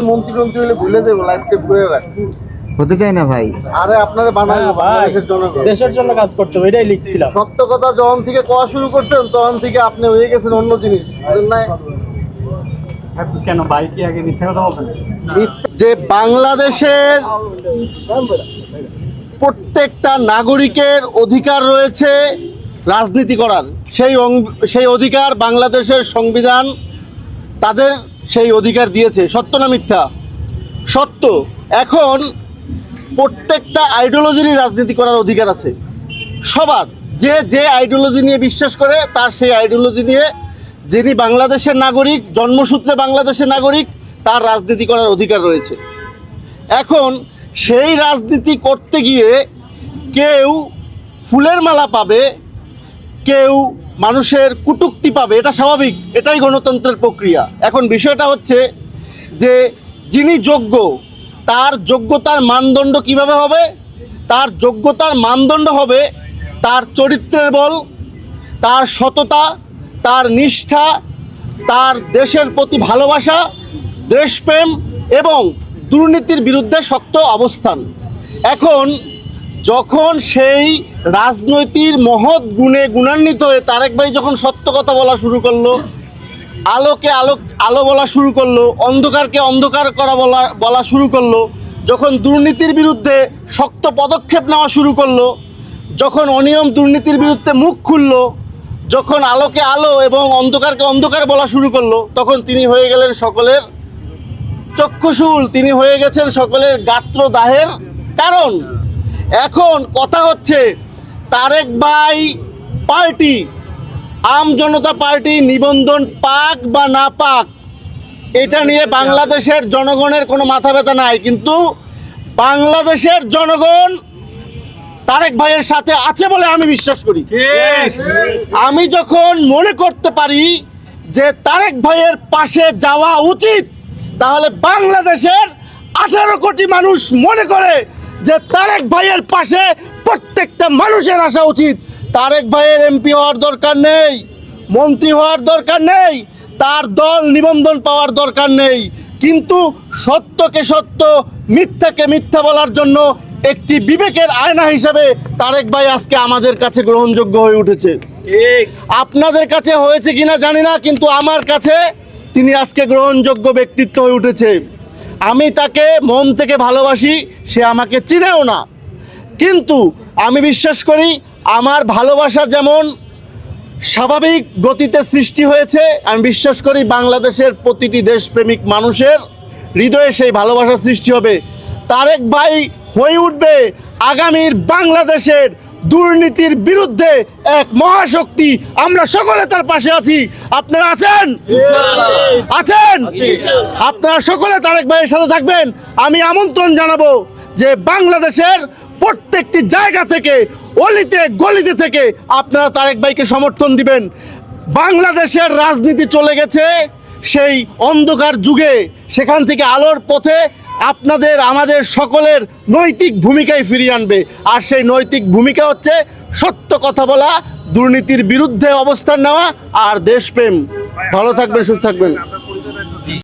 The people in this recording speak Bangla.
মন্ত্রী টন্ত্রী হলে ভুলে যাব লাইফ টেপ করে হতে চাই না ভাই। আরে আপনারা বানাবো হ্যাঁ, ভাই, বাংলাদেশের জনগণ। দেশের জন্য কাজ করতে হবে এটাই লিখছিলাম। সত্য কথা যখন থেকে কোয়া শুরু করছেন তখন থেকে আপনি হয়ে গেছেন অন্য জিনিস। বুঝলেন কেন ভাই আগে মিথ্যা কথা বলছেন যে বাংলাদেশের প্রত্যেকটা নাগরিকের অধিকার রয়েছে রাজনীতি করার। সেই অং- সেই অধিকার বাংলাদেশের সংবিধান তাদের সেই অধিকার দিয়েছে। সত্য না মিথ্যা? সত্য। এখন প্রত্যেকটা আইডিওলজিরই রাজনীতি করার অধিকার আছে। সবার। যে যে আইডিওলজি নিয়ে বিশ্বাস করে, তার সেই আইডিওলজি নিয়ে যিনি বাংলাদেশের নাগরিক, জন্মসূত্রে বাংলাদেশের নাগরিক, তার রাজনীতি করার অধিকার রয়েছে। এখন সেই রাজনীতি করতে গিয়ে কেউ ফুলের মালা পাবে, কেউ মানুষের কুটুক্তি পাবে, এটা স্বাভাবিক, এটাই গণতন্ত্রের প্রক্রিয়া। এখন বিষয়টা হচ্ছে যে যিনি যোগ্য, তার যোগ্যতার মানদণ্ড কীভাবে হবে? তার যোগ্যতার মানদণ্ড হবে তার চরিত্রের বল, তার সততা, তার নিষ্ঠা, তার দেশের প্রতি ভালোবাসা, দেশপ্রেম এবং দুর্নীতির বিরুদ্ধে শক্ত অবস্থান। এখন যখন সেই রাজনৈতিক মহৎ গুণে গুণান্বিত হয়ে তারেক ভাই যখন সত্য কথা বলা শুরু করল, আলোকে আলো আলো বলা শুরু করল, অন্ধকারকে অন্ধকার করা বলা বলা শুরু করল, যখন দুর্নীতির বিরুদ্ধে শক্ত পদক্ষেপ নেওয়া শুরু করল, যখন অনিয়ম দুর্নীতির বিরুদ্ধে মুখ খুললো, যখন আলোকে আলো এবং অন্ধকারকে অন্ধকার বলা শুরু করল, তখন তিনি হয়ে গেলেন সকলের চক্ষুশূল, তিনি হয়ে গেছেন সকলের গাত্র দাহের কারণ। এখন কথা হচ্ছে তারেক ভাই পার্টি আম জনতা পার্টি নিবন্ধন পাক বা না পাক এটা নিয়ে বাংলাদেশের জনগণের কোনো মাথা ব্যথা নাই কিন্তু বাংলাদেশের জনগণ তারেক ভাইয়ের সাথে আছে বলে আমি বিশ্বাস করি। আমি যখন মনে করতে পারি যে তারেক ভাইয়ের পাশে যাওয়া উচিত তাহলে বাংলাদেশের আঠারো কোটি মানুষ মনে করে যে তারেক ভাইয়ের পাশে প্রত্যেকটা মানুষের আসা উচিত। তারেক ভাইয়ের এমপি হওয়ার দরকার নেই মন্ত্রী হওয়ার দরকার নেই তার দল নিবন্ধন পাওয়ার দরকার নেই। কিন্তু সত্যকে সত্য মিথ্যাকে মিথ্যা বলার জন্য একটি বিবেকের আয়না হিসেবে তারেক ভাই আজকে আমাদের কাছে গ্রহণযোগ্য হয়ে উঠেছে। আপনাদের কাছে হয়েছে কিনা জানি না কিন্তু আমার কাছে তিনি আজকে গ্রহণযোগ্য ব্যক্তিত্ব হয়ে উঠেছে। আমি তাকে মন থেকে ভালোবাসি, সে আমাকে চিনেও না। কিন্তু আমি বিশ্বাস করি, আমার ভালোবাসা যেমন স্বাভাবিক গতিতে সৃষ্টি হয়েছে, আমি বিশ্বাস করি বাংলাদেশের প্রতিটি দেশপ্রেমিক মানুষের হৃদয়ে সেই ভালোবাসা সৃষ্টি হবে। তারেক ভাই হয়ে উঠবে আগামীর বাংলাদেশের দুর্নীতির বিরুদ্ধে এক মহাশক্তি। আমরা সকলে তার পাশে আছি। আপনারা আছেন? আছেন? আপনারা সকলে তারেক ভাইয়ের সাথে থাকবেন। আমি আমন্ত্রণ জানাব যে বাংলাদেশের প্রত্যেকটি জায়গা থেকে অলিতে গলিতে থেকে আপনারা তারেক ভাইকে সমর্থন দিবেন। বাংলাদেশের রাজনীতি চলে গেছে সেই অন্ধকার যুগে। সেখান থেকে আলোর পথে আপনাদের, আমাদের সকলের নৈতিক ভূমিকায় ফিরিয়ে আনবে। আর সেই নৈতিক ভূমিকা হচ্ছে সত্য কথা বলা, দুর্নীতির বিরুদ্ধে অবস্থান নেওয়া আর দেশপ্রেম। ভালো থাকবেন, সুস্থ থাকবেন।